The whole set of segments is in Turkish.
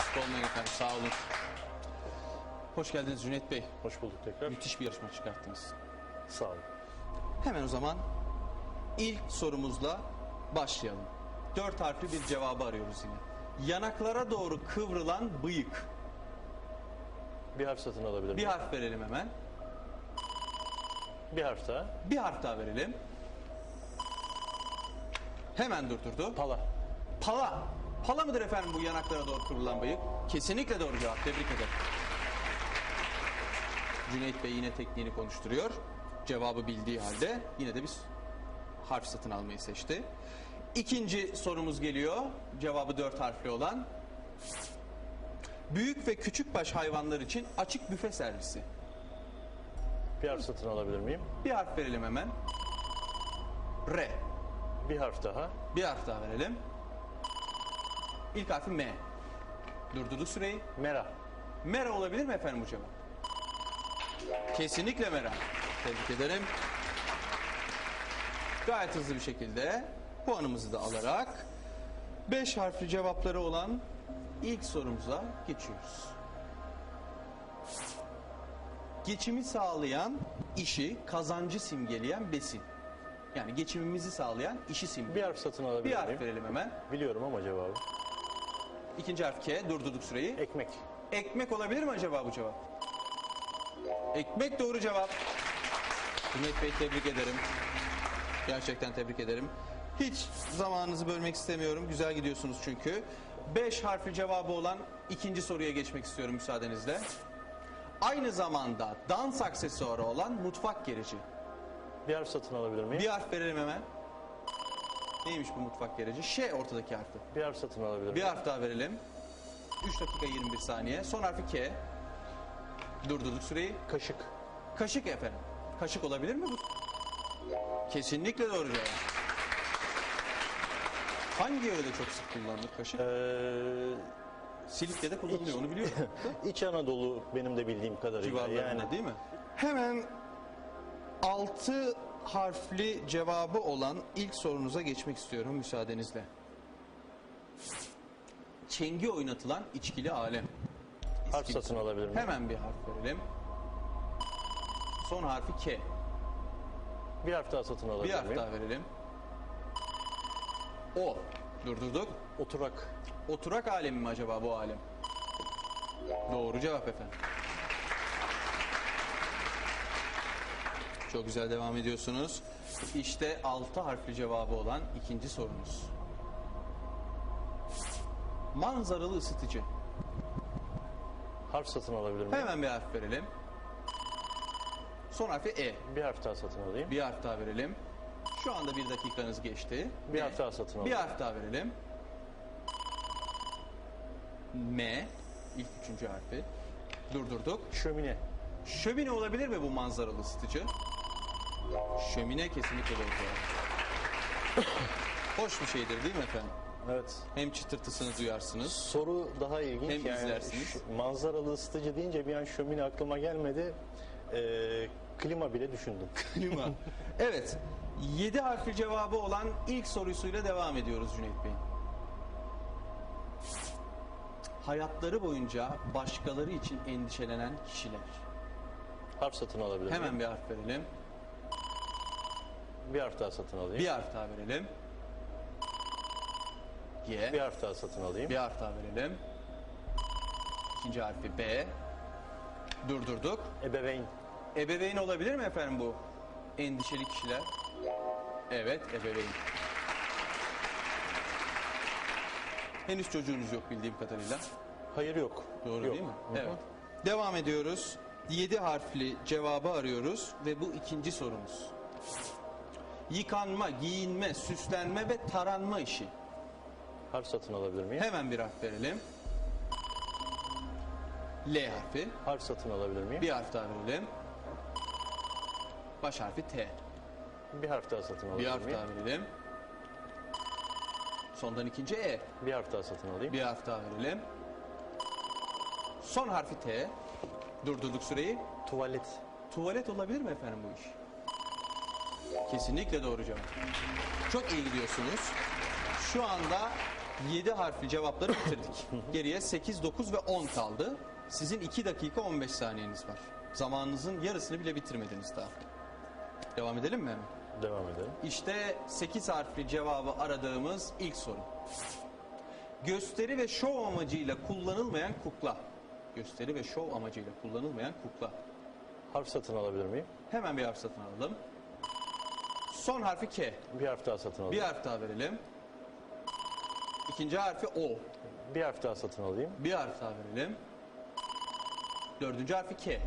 Eksik olmayın efendim. Sağ olun. Hoş geldiniz Cüneyt Bey. Hoş bulduk tekrar. Müthiş bir yarışma çıkarttınız. Sağ olun. Hemen o zaman ilk sorumuzla başlayalım. Dört harfli bir cevabı arıyoruz yine. Yanaklara doğru kıvrılan bıyık. Bir harf satın alabilir Bir miyim? harf verelim hemen. Bir harf daha. Bir harf daha verelim. Hemen durdurdu. Pala. Pala. Pala mıdır efendim bu yanaklara doğru kıvrılan bıyık? Kesinlikle doğru cevap. Tebrik ederim. Cüneyt Bey yine tekniğini konuşturuyor. Cevabı bildiği halde yine de biz harf satın almayı seçti. İkinci sorumuz geliyor. Cevabı dört harfli olan. Büyük ve küçük baş hayvanlar için açık büfe servisi. Bir harf satın alabilir miyim? Bir harf verelim hemen. R. Bir harf daha. Bir harf daha verelim. İlk harfi M. Durdurduk süreyi. Mera. Mera olabilir mi efendim bu cevap? Kesinlikle Mera. Tebrik ederim. Gayet hızlı bir şekilde puanımızı da alarak 5 harfli cevapları olan ilk sorumuza geçiyoruz. Geçimi sağlayan işi, kazancı simgeleyen besin. Yani geçimimizi sağlayan işi Bir simgeleyen. harf satın alabilir Bir harf miyim? verelim hemen. Biliyorum ama cevabı. İkinci harf K. Durdurduk süreyi. Ekmek. Ekmek olabilir mi acaba bu cevap? Ekmek doğru cevap. Cüneyt Bey tebrik ederim. Gerçekten tebrik ederim. Hiç zamanınızı bölmek istemiyorum. Güzel gidiyorsunuz çünkü. Beş harfli cevabı olan ikinci soruya geçmek istiyorum müsaadenizle. Aynı zamanda dans aksesuarı olan mutfak gereci. Bir harf satın alabilir miyim? Bir harf verelim hemen. Neymiş bu mutfak gereci? Ş ortadaki harfi. Bir harf satın alabilir Bir harf daha verelim. 3 dakika 21 saniye. Son harfi K. Durdurduk süreyi. Kaşık. Kaşık efendim. Kaşık olabilir mi bu? Kesinlikle doğru cevap. Hangi yörede çok sık kullanılır kaşık? Ee, Silifke'de kullanılıyor onu biliyorum. İç Anadolu benim de bildiğim kadarıyla. Civarlarında Yani değil mi? Hemen 6 harfli cevabı olan ilk sorunuza geçmek istiyorum müsaadenizle. Çengi oynatılan içkili alem. harf satın alabilir miyim? Hemen bir harf verelim. Son harfi K. Bir harf daha satın alabilir Bir harf miyim? daha verelim. O. Durdurduk. Oturak. Oturak alemi mi acaba bu alem? Doğru cevap efendim. Çok güzel devam ediyorsunuz. İşte altı harfli cevabı olan ikinci sorunuz. Manzaralı ısıtıcı. Harf satın alabilir miyim? Hemen bir harf verelim. Son harfi E. Bir harf daha satın alayım. Bir harf daha verelim. Şu anda bir dakikanız geçti. Bir M. harf daha satın Bir alayım. harf daha verelim. M. ilk üçüncü harfi. Durdurduk. Şömine. Şömine olabilir mi bu manzaralı ısıtıcı? Şömine kesinlikle doğru. Hoş bir şeydir değil mi efendim? Evet. Hem çıtırtısını duyarsınız. Soru daha ilginç. Hem izlersiniz. şu- manzaralı ısıtıcı deyince bir an şömine aklıma gelmedi. Ee, klima bile düşündüm. Klima. evet. 7 harfli cevabı olan ilk sorusuyla devam ediyoruz Cüneyt Bey. Hayatları boyunca başkaları için endişelenen kişiler. harf satın alabilir? Hemen bir harf verelim. Bir harf daha satın alayım. Bir harf daha verelim. G. Bir harf daha satın alayım. Bir harf daha verelim. İkinci harfi B. Durdurduk. Ebeveyn. Ebeveyn olabilir mi efendim bu? Endişeli kişiler. Evet, ebeveyn. Henüz çocuğunuz yok bildiğim kadarıyla. Hayır yok. Doğru Yok. değil mi? Hı hı. Evet. Devam ediyoruz. 7 harfli cevabı arıyoruz ve bu ikinci sorumuz. Yıkanma, giyinme, süslenme ve taranma işi. Harf satın alabilir miyim? Hemen bir harf verelim. L harfi. Harf satın alabilir miyim? Bir harf daha verelim. Baş harfi T. Bir harf daha satın alabilir Bir harf miyim? daha verelim. Sondan ikinci E. Bir harf daha satın alayım. Bir harf daha verelim. Son harfi T. Durdurduk süreyi. Tuvalet. Tuvalet olabilir mi efendim bu iş? Kesinlikle doğru cevap. Çok iyi gidiyorsunuz. Şu anda 7 harfli cevapları bitirdik. Geriye 8, 9 ve 10 kaldı. Sizin 2 dakika 15 saniyeniz var. Zamanınızın yarısını bile bitirmediniz daha. Devam edelim mi? Devam edelim. İşte 8 harfli cevabı aradığımız ilk soru. Gösteri ve şov amacıyla kullanılmayan kukla. Gösteri ve şov amacıyla kullanılmayan kukla. Harf satın alabilir miyim? Hemen bir harf satın alalım. Son harfi K. Bir harf daha satın Bir alayım. harf daha verelim. İkinci harfi O. Bir harf daha satın alayım. Bir harf daha verelim. Dördüncü harfi K.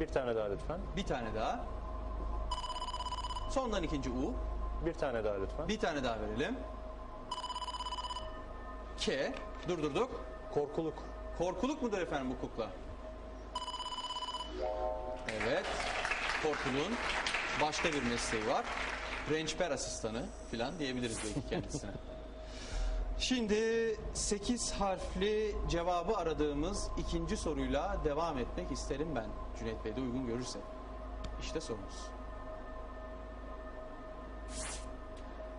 Bir tane daha lütfen. Bir tane daha. Sondan ikinci U. Bir tane daha lütfen. Bir tane daha verelim. K. Durdurduk. Korkuluk. Korkuluk mudur efendim bu kukla? Evet. Korkuluk'un başka bir mesleği var. Rençper asistanı filan diyebiliriz belki kendisine. Şimdi 8 harfli cevabı aradığımız ikinci soruyla devam etmek isterim ben. Cüneyt Bey de uygun görürse. İşte sorumuz.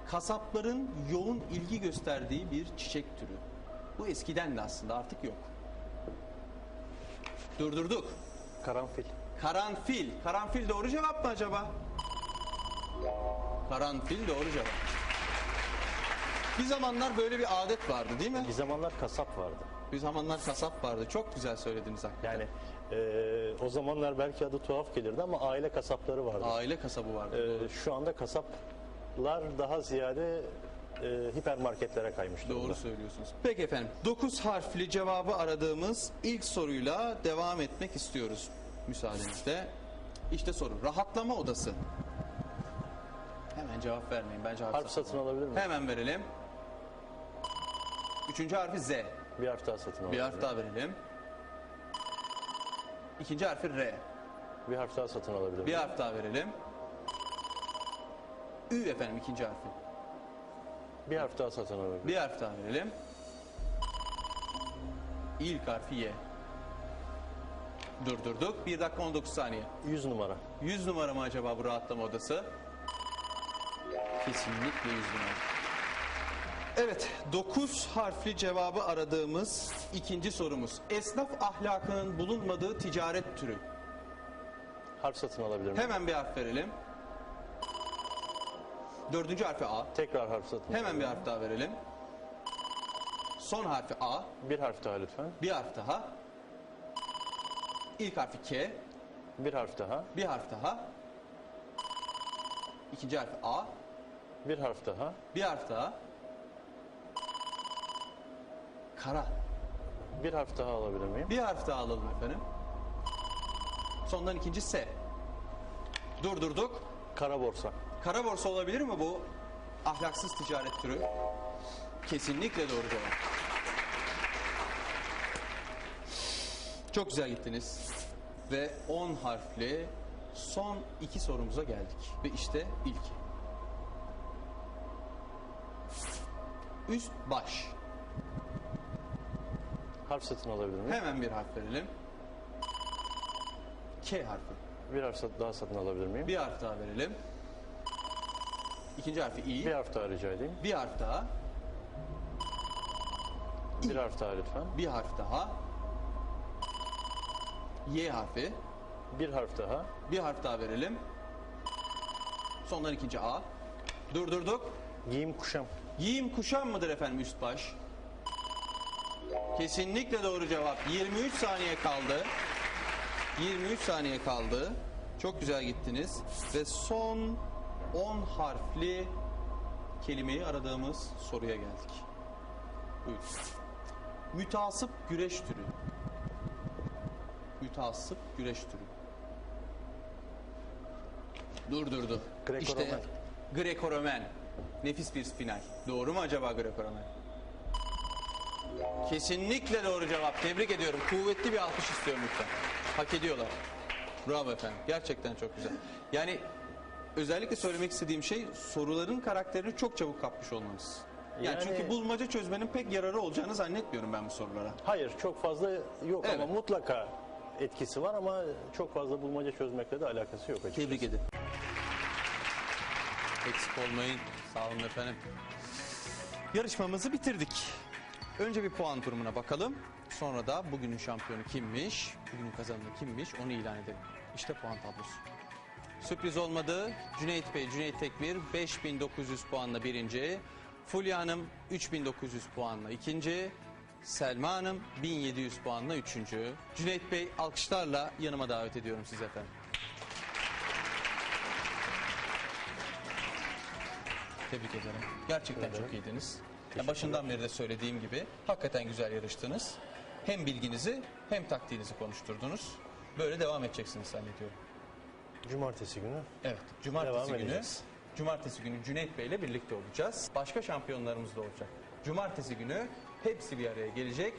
Kasapların yoğun ilgi gösterdiği bir çiçek türü. Bu eskiden de aslında artık yok. Durdurduk. Karanfil. Karanfil. Karanfil doğru cevap mı acaba? Karanfil doğru cevap. Bir zamanlar böyle bir adet vardı değil mi? Bir zamanlar kasap vardı. Bir zamanlar kasap vardı. Çok güzel söylediniz hakikaten. Yani eee, o zamanlar belki adı tuhaf gelirdi ama aile kasapları vardı. Aile kasabı vardı. Eee, şu anda kasaplar daha ziyade eee, hipermarketlere kaymış durumda. Doğru söylüyorsunuz. Peki efendim. 9 harfli cevabı aradığımız ilk soruyla devam etmek istiyoruz. Müsaadenizle. İşte soru. Rahatlama odası. Cevap vermeyin. Bence harf, Harf satın alabilir miyim? Hemen verelim. Üçüncü harfi Z. Bir harf daha satın Bir alabilir harf daha verelim. İkinci harfi R. Bir harf daha satın alabilir Bir miyim? harf daha verelim. Ü efendim ikinci harfi. Bir harf daha satın alabilir Bir harf daha verelim. İlk harfi Y. Durdurduk. 1 dakika 19 saniye. 100 numara. 100 numara mı acaba bu rahatlama odası? Kesinlikle 100 numara. Evet, 9 harfli cevabı aradığımız ikinci sorumuz. Esnaf ahlakının bulunmadığı ticaret türü. Harf satın alabilir miyim? Hemen bir harf verelim. Dördüncü harfi A. Tekrar harf satın Hemen bir harf daha verelim. Son harfi A. Bir harf daha lütfen. Bir harf daha. İlk harfi K. Bir harf daha. Bir harf daha. İkinci harfi A. Bir harf daha. Bir harf daha. Kara. Bir harf daha alabilir miyim? Bir harf daha alalım efendim. Sondan ikinci S. Durdurduk. Kara borsa. Kara borsa olabilir mi bu ahlaksız ticaret türü? Kesinlikle doğru cevap. Çok güzel gittiniz. Ve 10 harfli son iki sorumuza geldik. Ve işte ilk. Üst baş. Harf satın alabilir miyim? Hemen bir harf verelim. K harfi. Bir harf sat- daha satın alabilir miyim? Bir harf daha verelim. İkinci harfi I. Bir harf daha rica edeyim. Bir harf daha. Bir harf daha lütfen. Bir harf daha. Y harfi. Bir harf daha. Bir harf daha verelim. Sondan ikinci A. Durdurduk. Giyim kuşam. Giyim kuşam mıdır efendim üst baş? Kesinlikle doğru cevap. 23 saniye kaldı. 23 saniye kaldı. Çok güzel gittiniz. Ve son 10 harfli kelimeyi aradığımız soruya geldik. Buyurun. Mütasip güreş türü. Mütasip güreş türü. Durdurdu. Greco-Romen. İşte Greco-Romen. Nefis bir spinal. Doğru mu acaba Greco-Romen? Kesinlikle doğru cevap. Tebrik ediyorum. Kuvvetli bir alkış istiyorum lütfen. Hak ediyorlar. Bravo efendim. Gerçekten çok güzel. Yani özellikle söylemek istediğim şey soruların karakterini çok çabuk kapmış olmanız. Yani, Yani- çünkü bulmaca çözmenin pek yararı olacağını zannetmiyorum ben bu sorulara. Hayır çok fazla yok Evet. ama mutlaka etkisi var ama çok fazla bulmaca çözmekle de alakası yok açıkçası. Tebrik ederim. Eksik olmayın. Sağ olun efendim. Yarışmamızı bitirdik. Önce bir puan durumuna bakalım. Sonra da bugünün şampiyonu kimmiş, bugünün kazananı kimmiş onu ilan edelim. İşte puan tablosu. Sürpriz olmadı. Cüneyt Bey, Cüneyt Tekmir 5900 puanla birinci. Fulya Hanım 3900 puanla ikinci. Selma Hanım 1700 puanla üçüncü. Cüneyt Bey alkışlarla yanıma davet ediyorum sizi efendim. Tebrik ederim. Gerçekten çok iyiydiniz. Ya başından beri de söylediğim gibi hakikaten güzel yarıştınız. Hem bilginizi hem taktiğinizi konuşturdunuz. Böyle devam edeceksiniz zannediyorum. Cumartesi günü Evet. Cumartesi Devam günü edeceğiz. Cumartesi günü Cüneyt Bey ile birlikte olacağız. Başka şampiyonlarımız da olacak. Cumartesi günü hepsi bir araya gelecek